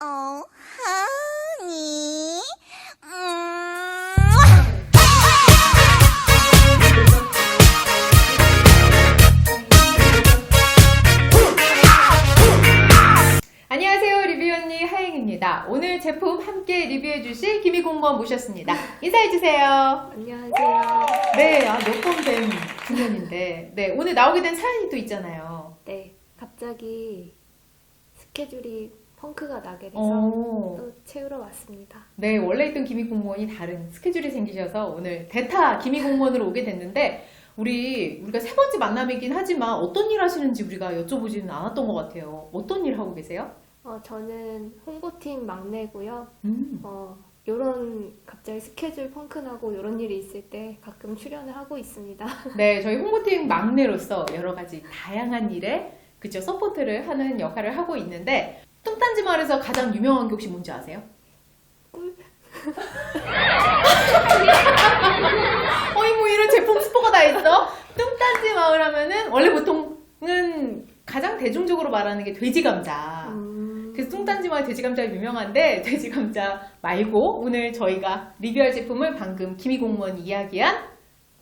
어, 하니? 음. 안녕하세요 리뷰 언니 하영입니다. 오늘 제품 함께 리뷰해 주실 김희 공무원 모셨습니다. 인사해 주세요. 안녕하세요. 네, 아, 몇번뵌 중년인데, 네 오늘 나오게 된 사연이 또 있잖아요. 네, 갑자기 스케줄이 펑크가 나게 돼서 어, 또 채우러 왔습니다. 네 원래 있던 김희 공무원이 다른 스케줄이 생기셔서 오늘 대타 김희 공무원으로 오게 됐는데. 우리 우리가 세 번째 만남이긴 하지만 어떤 일 하시는지 우리가 여쭤보지는 않았던 것 같아요. 어떤 일 하고 계세요? 어, 저는 홍보팀 막내고요. 음. 어, 요런 갑자기 스케줄 펑크 나고 요런 일이 있을 때 가끔 출연을 하고 있습니다. 네, 저희 홍보팀 막내로서 여러 가지 다양한 일에 그죠 서포트를 하는 역할을 하고 있는데 뚱딴지 마을에서 가장 유명한 게 혹시 뭔지 아세요? 꿀? 어이 뭐 이런 제품 스포가 다 있어? 뚱딴지 마을 하면은 원래 보통은 가장 대중적으로 말하는 게 돼지 감자. 음, 그래서 뚱딴지 마을 돼지 감자가 유명한데 돼지 감자 말고 오늘 저희가 리뷰할 제품은 방금 김희 공무원이 이야기한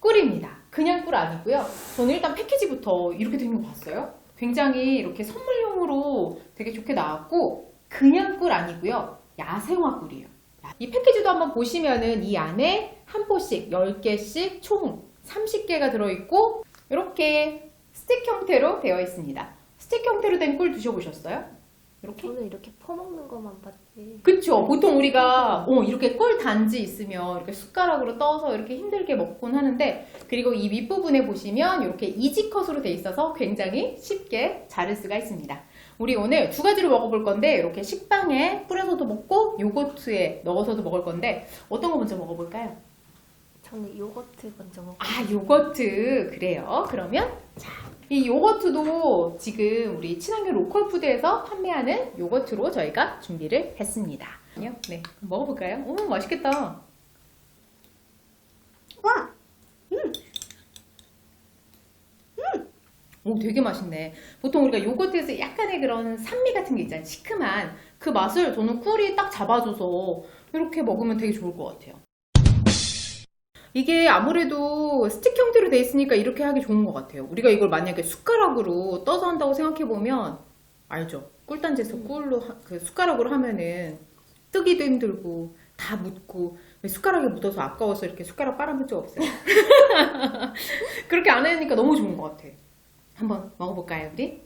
꿀입니다. 그냥 꿀 아니고요. 저는 일단 패키지부터 이렇게 된 거 봤어요. 굉장히 이렇게 선물용 으로 되게 좋게 나왔고 그냥 꿀 아니고요. 야생화 꿀이에요. 이 패키지도 한번 보시면은 이 안에 한 포씩 10개씩 총 30개가 들어있고 이렇게 스틱 형태로 되어 있습니다. 스틱 형태로 된 꿀 드셔보셨어요? 이렇게? 저는 이렇게 퍼먹는 것만 봤지. 그쵸. 보통 우리가 어, 이렇게 꿀 단지 있으면 이렇게 숟가락으로 떠서 이렇게 힘들게 먹곤 하는데 그리고 이 윗부분에 보시면 이렇게 이지컷으로 돼 있어서 굉장히 쉽게 자를 수가 있습니다. 우리 오늘 두 가지로 먹어볼 건데 이렇게 식빵에 뿌려서도 먹고 요거트에 넣어서도 먹을 건데 어떤 거 먼저 먹어볼까요? 저는 요거트 먼저 먹고. 아, 요거트. 그래요. 그러면, 자, 이 요거트도 지금 우리 친환경 로컬 푸드에서 판매하는 요거트로 저희가 준비를 했습니다. 네, 그럼 먹어볼까요? 오, 맛있겠다. 오, 되게 맛있네. 보통 우리가 요거트에서 약간의 그런 산미 같은 게 있잖아요. 시큼한. 그 맛을 저는 꿀이 딱 잡아줘서 이렇게 먹으면 되게 좋을 것 같아요. 이게 아무래도 스틱 형태로 돼 있으니까 이렇게 하기 좋은 것 같아요. 우리가 이걸 만약에 숟가락으로 떠서 한다고 생각해 보면, 알죠? 꿀단지에서 꿀로, 하- 그 숟가락으로 하면은 뜨기도 힘들고, 다 묻고, 숟가락에 묻어서 아까워서 이렇게 숟가락 빨아볼 적 없어요. 그렇게 안 하니까 너무 좋은 것 같아. 한번 먹어볼까요, 우리?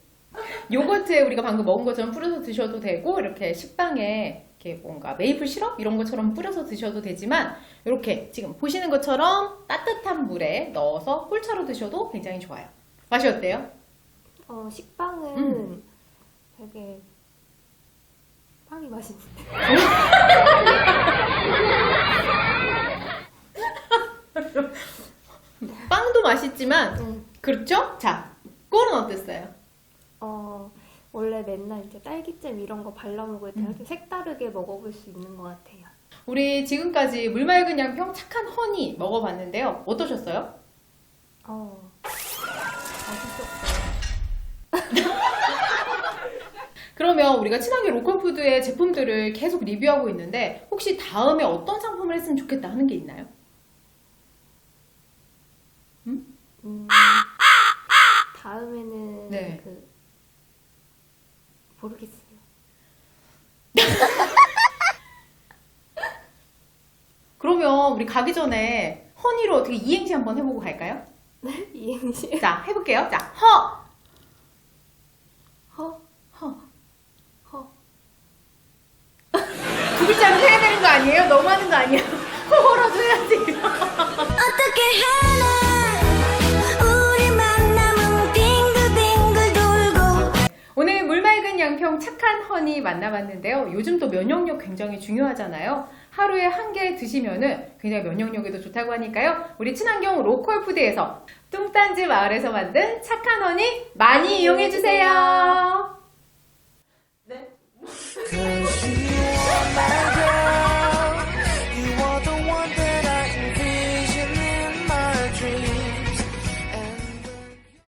요거트에 우리가 방금 먹은 것처럼 뿌려서 드셔도 되고, 이렇게 식빵에 이렇게 뭔가 메이플 시럽 이런 것처럼 뿌려서 드셔도 되지만, 이렇게 지금 보시는 것처럼 따뜻한 물에 넣어서 꿀차로 드셔도 굉장히 좋아요. 맛이 어때요? 어, 식빵은 음. 되게 빵이 맛있는데. 빵도 맛있지만, 음, 그렇죠? 자, 꿀은 어땠어요? 어, 원래 맨날 이제 딸기잼 이런 거 발라 먹을 때 음. 좀 색다르게 먹어볼 수 있는 것 같아요. 우리 지금까지 물맑은 양평 착한 허니 먹어봤는데요. 어떠셨어요? 어, 맛있었어요. 그러면 우리가 친환경 로컬푸드의 제품들을 계속 리뷰하고 있는데 혹시 다음에 어떤 상품을 했으면 좋겠다 하는 게 있나요? 음, 다음에는 네. 그 모르겠어요. 그러면 우리 가기 전에 허니로 어떻게 이행시 한번 해보고 갈까요? 이행시 자, 해볼게요. 자, 허! 허, 허. 허. 두 글자로 해야 되는 거 아니에요? 너무 하는 거 아니야? 허허라도 해야지. 어떻게 하 사랑은 양평 착한 허니 만나봤는데요. 요즘 또 면역력 굉장히 중요하잖아요. 하루에 한 개 드시면은 그냥 면역력에도 좋다고 하니까요. 우리 친환경 로컬 푸드에서 뚱딴지 마을에서 만든 착한 허니 많이 이용해 주세요. 네.